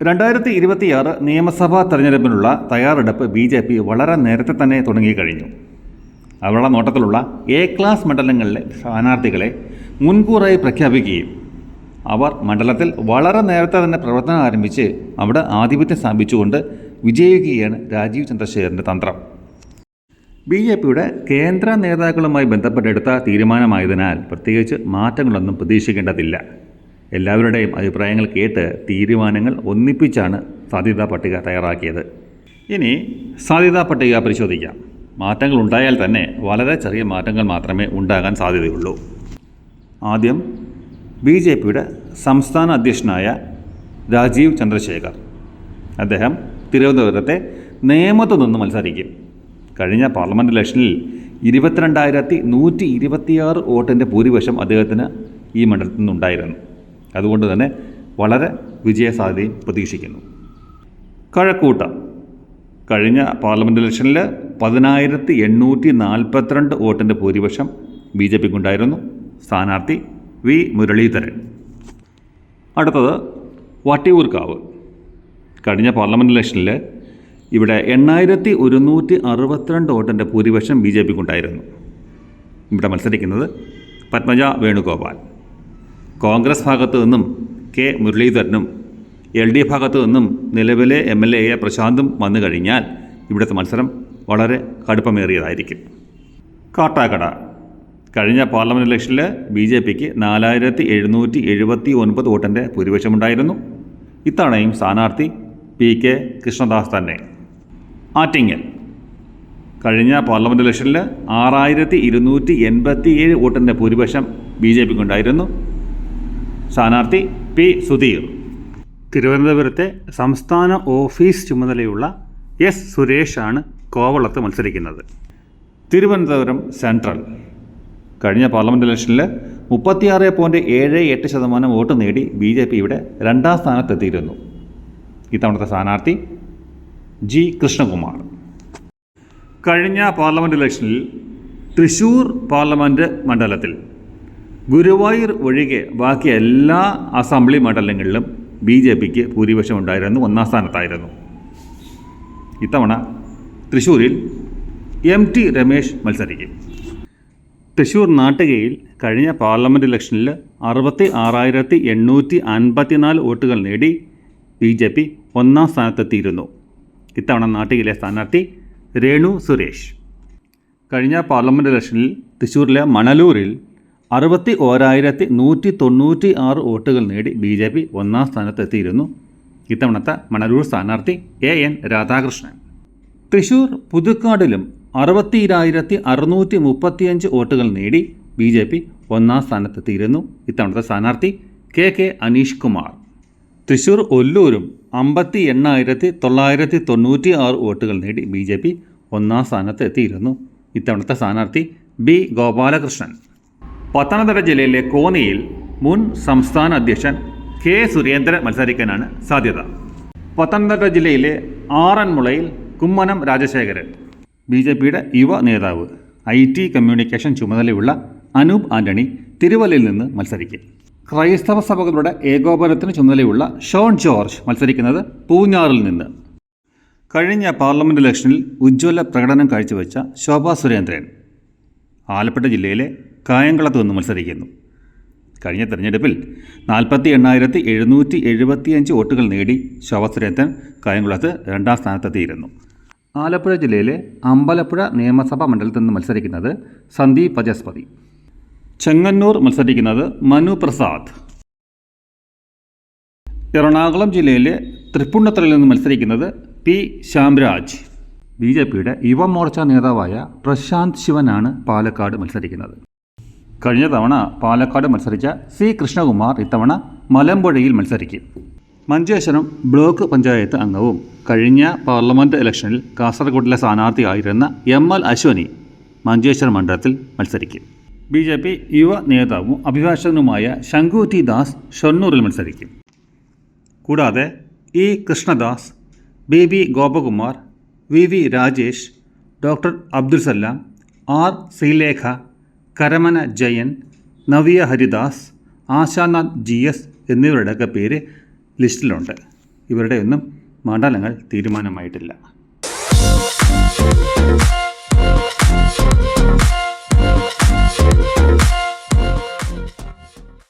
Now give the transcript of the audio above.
രണ്ടായിരത്തി ഇരുപത്തിയാറ് നിയമസഭാ തെരഞ്ഞെടുപ്പിനുള്ള തയ്യാറെടുപ്പ് ബി ജെ പി വളരെ നേരത്തെ തന്നെ തുടങ്ങിക്കഴിഞ്ഞു അവരുടെ നോട്ടത്തിലുള്ള എ ക്ലാസ് മണ്ഡലങ്ങളിലെ സ്ഥാനാർത്ഥികളെ മുൻകൂറായി പ്രഖ്യാപിക്കുകയും അവർ മണ്ഡലത്തിൽ വളരെ നേരത്തെ തന്നെ പ്രവർത്തനം ആരംഭിച്ച് അവിടെ ആധിപത്യം സ്ഥാപിച്ചുകൊണ്ട് വിജയിക്കുകയാണ് രാജീവ് ചന്ദ്രശേഖരന്റെ തന്ത്രം. ബി ജെ പിയുടെ കേന്ദ്ര നേതാക്കളുമായി ബന്ധപ്പെട്ടെടുത്ത തീരുമാനമായതിനാൽ പ്രത്യേകിച്ച് മാറ്റങ്ങളൊന്നും പ്രതീക്ഷിക്കേണ്ടതില്ല. എല്ലാവരുടെയും അഭിപ്രായങ്ങൾ കേട്ട് തീരുമാനങ്ങൾ ഒന്നിപ്പിച്ചാണ് സാധ്യതാ പട്ടിക തയ്യാറാക്കിയത്. ഇനി സാധ്യതാ പട്ടിക പരിശോധിക്കാം. മാറ്റങ്ങൾ ഉണ്ടായാൽ തന്നെ വളരെ ചെറിയ മാറ്റങ്ങൾ മാത്രമേ ഉണ്ടാകാൻ സാധ്യതയുള്ളൂ. ആദ്യം ബി ജെ പിയുടെ സംസ്ഥാന അധ്യക്ഷനായ രാജീവ് ചന്ദ്രശേഖർ. അദ്ദേഹം തിരുവനന്തപുരത്തെ നേമത്ത് നിന്ന് മത്സരിക്കും. കഴിഞ്ഞ പാർലമെന്റ് ഇലക്ഷനിൽ ഇരുപത്തിരണ്ടായിരത്തി നൂറ്റി ഇരുപത്തിയാറ് വോട്ടിന്റെ ഭൂരിപക്ഷം അദ്ദേഹത്തിന് ഈ മണ്ഡലത്തിൽ നിന്നുണ്ടായിരുന്നു. അതുകൊണ്ട് തന്നെ വളരെ വിജയസാധ്യതയും പ്രതീക്ഷിക്കുന്നു. കഴക്കൂട്ടം. കഴിഞ്ഞ പാർലമെന്റ് ഇലക്ഷനിൽ പതിനായിരത്തി എണ്ണൂറ്റി നാൽപ്പത്തിരണ്ട് വോട്ടിന്റെ ഭൂരിപക്ഷം ബി ജെ പിക്കുണ്ടായിരുന്നു. സ്ഥാനാർത്ഥി വി മുരളീധരൻ. അടുത്തത് വട്ടിയൂർക്കാവ്. കഴിഞ്ഞ പാർലമെന്റ് ഇലക്ഷനിൽ ഇവിടെ എണ്ണായിരത്തി ഒരുന്നൂറ്റി അറുപത്തിരണ്ട് വോട്ടിന്റെ ഭൂരിപക്ഷം ബി ജെ പിക്കുണ്ടായിരുന്നു. ഇവിടെ മത്സരിക്കുന്നത് പത്മജ വേണുഗോപാൽ. കോൺഗ്രസ് ഭാഗത്തു നിന്നും കെ മുരളീധരനും എൽ ഡി ഭാഗത്തു നിന്നും നിലവിലെ എം എൽ എ പ്രശാന്തും വന്നു കഴിഞ്ഞാൽ ഇവിടുത്തെ മത്സരം വളരെ കടുപ്പമേറിയതായിരിക്കും. കാട്ടാക്കട. കഴിഞ്ഞ പാർലമെന്റ് ഇലക്ഷനിൽ ബി ജെ പിക്ക് നാലായിരത്തി എഴുന്നൂറ്റി എഴുപത്തി ഒൻപത് വോട്ടിന്റെ ഭൂരിപക്ഷമുണ്ടായിരുന്നു. ഇത്തവണയും സ്ഥാനാർത്ഥി പി കെ കൃഷ്ണദാസ് തന്നെ. ആറ്റിങ്ങൽ. കഴിഞ്ഞ പാർലമെന്റ് ഇലക്ഷനിൽ ആറായിരത്തി ഇരുന്നൂറ്റി എൺപത്തി ഏഴ് വോട്ടിന്റെ ഭൂരിപക്ഷം ബി ജെ പിക്കുണ്ടായിരുന്നു. സ്ഥാനാർത്ഥി പി സുധീർ. തിരുവനന്തപുരത്തെ സംസ്ഥാന ഓഫീസ് ചുമതലയുള്ള എസ് സുരേഷാണ് കോവളത്ത് മത്സരിക്കുന്നത്. തിരുവനന്തപുരം സെൻട്രൽ. കഴിഞ്ഞ പാർലമെന്റ് ഇലക്ഷനിൽ മുപ്പത്തിയാറ് പോയിന്റ് ഏഴ് എട്ട് ശതമാനം വോട്ട് നേടി ബി ജെ പി ഇവിടെ രണ്ടാം സ്ഥാനത്തെത്തിയിരുന്നു. ഇത്തവണത്തെ സ്ഥാനാർത്ഥി ജി കൃഷ്ണകുമാർ. കഴിഞ്ഞ പാർലമെന്റ് ഇലക്ഷനിൽ തൃശ്ശൂർ പാർലമെന്റ് മണ്ഡലത്തിൽ ഗുരുവായൂർ ഒഴികെ ബാക്കി എല്ലാ അസംബ്ലി മണ്ഡലങ്ങളിലും ബി ജെ പിക്ക് ഭൂരിപക്ഷം ഉണ്ടായിരുന്നു ഒന്നാം സ്ഥാനത്തായിരുന്നു. ഇത്തവണ തൃശ്ശൂരിൽ എം ടി രമേശ് മത്സരിക്കും. തൃശ്ശൂർ നാട്ടുകയിൽ കഴിഞ്ഞ പാർലമെന്റ് ഇലക്ഷനിൽ അറുപത്തി ആറായിരത്തി എണ്ണൂറ്റി അൻപത്തിനാല് വോട്ടുകൾ നേടി ബി ജെ പി ഒന്നാം സ്ഥാനത്തെത്തിയിരുന്നു. ഇത്തവണ നാട്ടികയിലെ സ്ഥാനാർത്ഥി രേണു സുരേഷ്. കഴിഞ്ഞ പാർലമെന്റ് ഇലക്ഷനിൽ തൃശ്ശൂരിലെ മണലൂരിൽ അറുപത്തി ഓരായിരത്തി നൂറ്റി തൊണ്ണൂറ്റി ആറ് വോട്ടുകൾ നേടി ബി ജെ പി ഒന്നാം സ്ഥാനത്തെത്തിയിരുന്നു. ഇത്തവണത്തെ മണലൂർ സ്ഥാനാർത്ഥി എ എൻ രാധാകൃഷ്ണൻ. തൃശൂർ പുതുക്കാടിലും അറുപത്തിരായിരത്തി അറുന്നൂറ്റി മുപ്പത്തിയഞ്ച് വോട്ടുകൾ നേടി ബി ജെ പി ഒന്നാം സ്ഥാനത്തെത്തിയിരുന്നു. ഇത്തവണത്തെ സ്ഥാനാർത്ഥി കെ കെ അനീഷ് കുമാർ. തൃശൂർ ഒല്ലൂരും അമ്പത്തി എണ്ണായിരത്തി തൊള്ളായിരത്തി തൊണ്ണൂറ്റി ആറ് വോട്ടുകൾ നേടി ബി ജെ പി ഒന്നാം സ്ഥാനത്തെത്തിയിരുന്നു. ഇത്തവണത്തെ സ്ഥാനാർത്ഥി ബി ഗോപാലകൃഷ്ണൻ. പത്തനംതിട്ട ജില്ലയിലെ കോന്നിയിൽ മുൻ സംസ്ഥാന അധ്യക്ഷൻ കെ സുരേന്ദ്രൻ മത്സരിക്കാനാണ് സാധ്യത. പത്തനംതിട്ട ജില്ലയിലെ ആറന്മുളയിൽ കുമ്മനം രാജശേഖരൻ ബി ജെ പിയുടെ യുവ നേതാവ് ഐ ടി കമ്മ്യൂണിക്കേഷൻ ചുമതലയുള്ള അനൂപ് ആന്റണി തിരുവല്ലയിൽ നിന്ന് മത്സരിക്കും. ക്രൈസ്തവ സഭകളുടെ ഏകോപനത്തിന് ചുമതലയുള്ള ഷോൺ ജോർജ് മത്സരിക്കുന്നത് പൂഞ്ഞാറിൽ നിന്ന്. കഴിഞ്ഞ പാർലമെന്റ് ഇലക്ഷനിൽ ഉജ്ജ്വല പ്രകടനം കാഴ്ചവെച്ച ശോഭാ സുരേന്ദ്രൻ ആലപ്പുഴ ജില്ലയിലെ കായംകുളത്ത് നിന്ന് മത്സരിക്കുന്നു. കഴിഞ്ഞ തെരഞ്ഞെടുപ്പിൽ നാൽപ്പത്തി എണ്ണായിരത്തി എഴുന്നൂറ്റി എഴുപത്തിയഞ്ച് വോട്ടുകൾ നേടി ശോഭസുരേന്ദ്രൻ കായംകുളത്ത് രണ്ടാം സ്ഥാനത്തെത്തിയിരുന്നു. ആലപ്പുഴ ജില്ലയിലെ അമ്പലപ്പുഴ നിയമസഭാ മണ്ഡലത്തിൽ നിന്ന് മത്സരിക്കുന്നത് സന്ദീപ് പജസ്പതി ചെങ്ങന്നൂർ മത്സരിക്കുന്നത് മനു പ്രസാദ്. എറണാകുളം ജില്ലയിലെ തൃപ്പുണ്ണത്തറയിൽ നിന്ന് മത്സരിക്കുന്നത് പി ശ്യാംരാജ്. ബി ജെ പിയുടെ യുവമോർച്ച നേതാവായ പ്രശാന്ത് ശിവനാണ് പാലക്കാട് മത്സരിക്കുന്നത്. കഴിഞ്ഞ തവണ പാലക്കാട് മത്സരിച്ച സി കൃഷ്ണകുമാർ ഇത്തവണ മലമ്പുഴയിൽ മത്സരിക്കും. മഞ്ചേശ്വരം ബ്ലോക്ക് പഞ്ചായത്ത് അംഗവും കഴിഞ്ഞ പാർലമെന്റ് ഇലക്ഷനിൽ കാസർഗോഡിലെ സ്ഥാനാർത്ഥിയായിരുന്ന എം എൽ അശ്വനി മഞ്ചേശ്വരം മണ്ഡലത്തിൽ മത്സരിക്കും. ബി ജെ പി യുവ നേതാവും അഭിഭാഷകനുമായ ശങ്കു ടി ദാസ് ഷൊർണൂറിൽ മത്സരിക്കും. കൂടാതെ E Krishnadas B B Gopakumar V V Rajesh doctor Abdul R Sreelekha Karamana Jayan Navya Haridas Ashanath G S എന്നിവരുടെയൊക്കെ പേര് ലിസ്റ്റിലുണ്ട്. ഇവരുടെയൊന്നും മണ്ഡലങ്ങൾ തീരുമാനമായിട്ടില്ല.